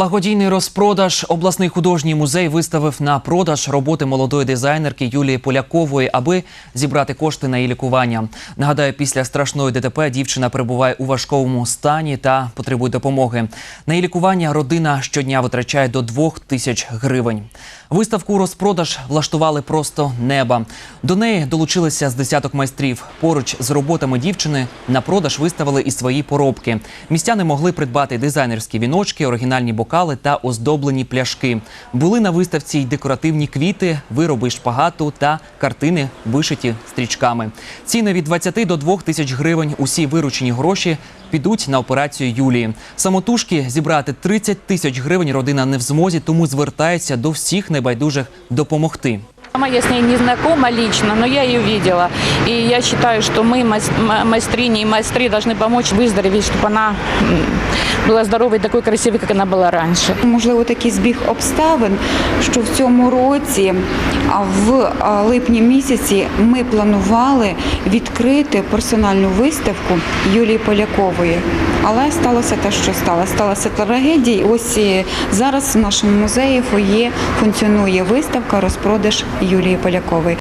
Благодійний розпродаж обласний художній музей виставив на продаж роботи молодої дизайнерки Юлії Полякової, аби зібрати кошти на її лікування. Нагадаю, після страшної ДТП дівчина перебуває у важкому стані та потребує допомоги. На її лікування родина щодня витрачає до двох тисяч гривень. Виставку розпродаж влаштували просто неба. До неї долучилися з десяток майстрів. Поруч з роботами дівчини на продаж виставили і свої поробки. Містяни могли придбати дизайнерські віночки, оригінальні бокали та оздоблені пляшки. Були на виставці й декоративні квіти, вироби шпагату та картини, вишиті стрічками. Ціни від 20 до 2 тисяч гривень. Усі виручені гроші підуть на операцію Юлії. Самотужки зібрати 30 тисяч гривень родина не в змозі, тому звертається до всіх небайдужих допомогти. Сама я с ней не знакома лично, но я ее видела. И я считаю, что мы, мас- м- майстрине и майстри, должны помочь выздороветь, чтобы она м, была здоровой и такой красивой, как она была раньше. Можливо, такий збіг обставин, що в цьому році, а в а, липні місяці, ми планували відкрити персональну виставку Юлії Полякової. Але сталося те, що сталося. Сталася трагедія. Ось зараз в нашому музеї фоє функціонує виставка розпродаж Юлії Полякової.